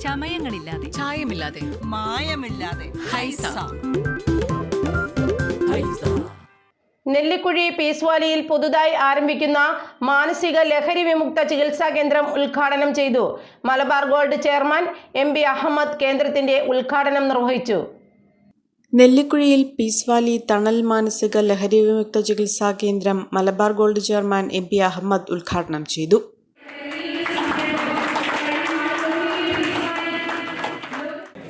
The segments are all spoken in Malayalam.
ചമയങ്ങളില്ലാതെ. ചായമില്ലാതെ. മായമില്ലാതെ. ഹൈസ. നെല്ലിക്കുഴി പീസ്വാലിയിൽ പുതുതായി ആരംഭിക്കുന്ന മാനസിക ലഹരി വിമുക്ത ചികിത്സാ കേന്ദ്രം ഉദ്ഘാടനം ചെയ്തു. Malabar Gold chairman M B Ahammed കേന്ദ്രത്തിന്റെ ഉദ്ഘാടനം നിർവഹിച്ചു. നെല്ലിക്കുഴിയിൽ പീസ്വാലി തണൽ മാനസിക ലഹരി വിമുക്ത ചികിത്സാ കേന്ദ്രം Malabar Gold chairman M P Ahammed ഉദ്ഘാടനം ചെയ്തു.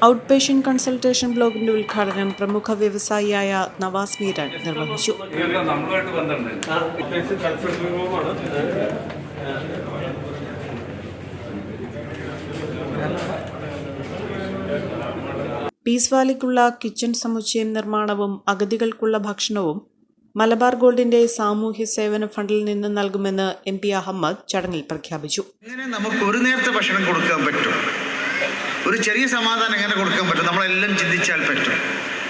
ഔട്ട് പേഷ്യൻ കൺസൾട്ടേഷൻ ബ്ലോഗിന്റെ ഉദ്ഘാടനം പ്രമുഖ വ്യവസായിയായ നവാസ് മീരാൻ നിർവഹിച്ചു. പീസ് വാലിക്കുള്ള കിച്ചൺ സമുച്ചയം നിർമ്മാണവും അഗതികൾക്കുള്ള ഭക്ഷണവും മലബാർ ഗോൾഡിന്റെ സാമൂഹ്യ സേവന ഫണ്ടിൽ നിന്ന് നൽകുമെന്ന് എം പി അഹമ്മദ് ചടങ്ങിൽ പ്രഖ്യാപിച്ചു. എങ്ങനെ നമുക്ക് ഒരു നേരത്തെ ഭക്ഷണം കൊടുക്കാൻ പറ്റും? ഒരു ചെറിയ സമാധാനം എങ്ങനെ കൊടുക്കാൻ പറ്റും? നമ്മളെല്ലാം ചിന്തിച്ചാൽ പറ്റും.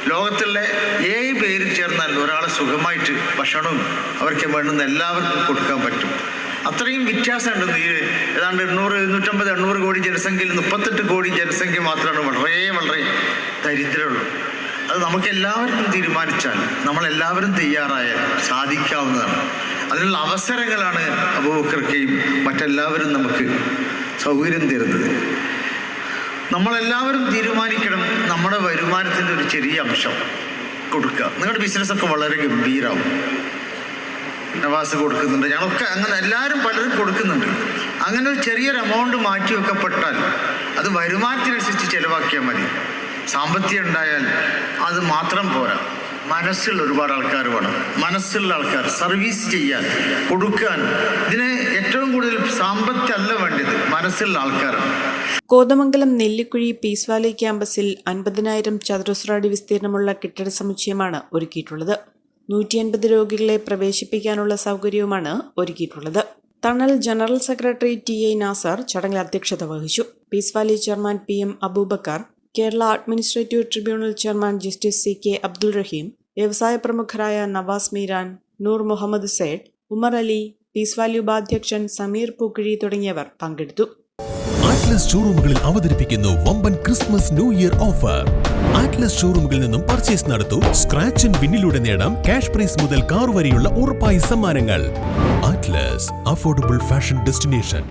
ലോകത്തിലെ ഏഴ് പേര് ചേർന്നാൽ ഒരാളെ സുഖമായിട്ട് ഭക്ഷണവും അവർക്ക് വേണ്ടുന്ന എല്ലാവർക്കും കൊടുക്കാൻ പറ്റും. അത്രയും വ്യത്യാസമുണ്ട് ഈ ഏതാണ്ട് എണ്ണൂറ് എഴുന്നൂറ്റമ്പത് എണ്ണൂറ് കോടി ജനസംഖ്യയിൽ മുപ്പത്തെട്ട് കോടി ജനസംഖ്യ മാത്രമാണ് വളരെ വളരെ ദരിദ്രമുള്ളൂ അത് നമുക്ക് എല്ലാവർക്കും തീരുമാനിച്ചാൽ നമ്മളെല്ലാവരും തയ്യാറായാൽ സാധിക്കാവുന്നതാണ്. അതിനുള്ള അവസരങ്ങളാണ് അബൂബക്കർക്കെയും മറ്റെല്ലാവരും നമുക്ക് സൗകര്യം തരുന്നത്. നമ്മളെല്ലാവരും തീരുമാനിക്കണം നമ്മുടെ വരുമാനത്തിന്റെ ഒരു ചെറിയ അംശം കൊടുക്കുക. നിങ്ങളുടെ ബിസിനസ്സൊക്കെ വളരെ ഗംഭീരമാവും നവാസ് കൊടുക്കുന്നുണ്ട്. ഞങ്ങളൊക്കെ അങ്ങനെ എല്ലാവരും പലരും കൊടുക്കുന്നുണ്ട്. അങ്ങനെ ഒരു ചെറിയൊരു എമൗണ്ട് മാറ്റി വെക്കപ്പെട്ടാൽ അത് വരുമാനത്തിനനുസരിച്ച് ചിലവാക്കിയാൽ മതി. സാമ്പത്തികം ഉണ്ടായാൽ അത് മാത്രം പോരാ. മനസ്സുള്ള ഒരുപാട് ആൾക്കാർ വേണം മനസ്സുള്ള ആൾക്കാർ സർവീസ് ചെയ്യാൻ കൊടുക്കാൻ. ഇതിന് ഏറ്റവും കൂടുതൽ സാമ്പത്തല്ല വേണ്ടത് മനസ്സുള്ള ആൾക്കാരാണ്. കോതമംഗലം നെല്ലിക്കുഴി പീസ് വാലി ക്യാമ്പസിൽ അൻപതിനായിരം ചതുരശ്ര അടി വിസ്തീർണമുള്ള കെട്ടിട സമുച്ചയമാണ് ഒരുക്കിയിട്ടുള്ളത്. നൂറ്റി അൻപത് രോഗികളെ പ്രവേശിപ്പിക്കാനുള്ള സൗകര്യവുമാണ് ഒരുക്കിയിട്ടുള്ളത്. Thanal general secretary T A Nasar ചടങ്ങിൽ അധ്യക്ഷത വഹിച്ചു. Peace valley chairman P M Aboobacker Kerala administrative tribunal chairman justice C K Abdul Rahim വ്യവസായ പ്രമുഖരായ Navas Meeran Noor Muhammad said Umar Ali piece Valley ഉപാധ്യക്ഷൻ സമീർ പൂക്കിഴി തുടങ്ങിയവർ പങ്കെടുത്തു. ആറ്റ്ലസ് ഷോറൂമുകളിൽ അവതരിപ്പിക്കുന്നു വമ്പൻ Christmas new year offer. Atlas ഷോറൂമുകളിൽ നിന്നും പർച്ചേസ് നടത്തൂ സ്ക്രാച്ച് ആൻഡ് വിന്നിലൂടെ നേടാം ക്യാഷ് പ്രൈസ് മുതൽ കാർ വരെയുള്ള ഉറപ്പായ സമ്മാനങ്ങൾ. Atlas affordable fashion destination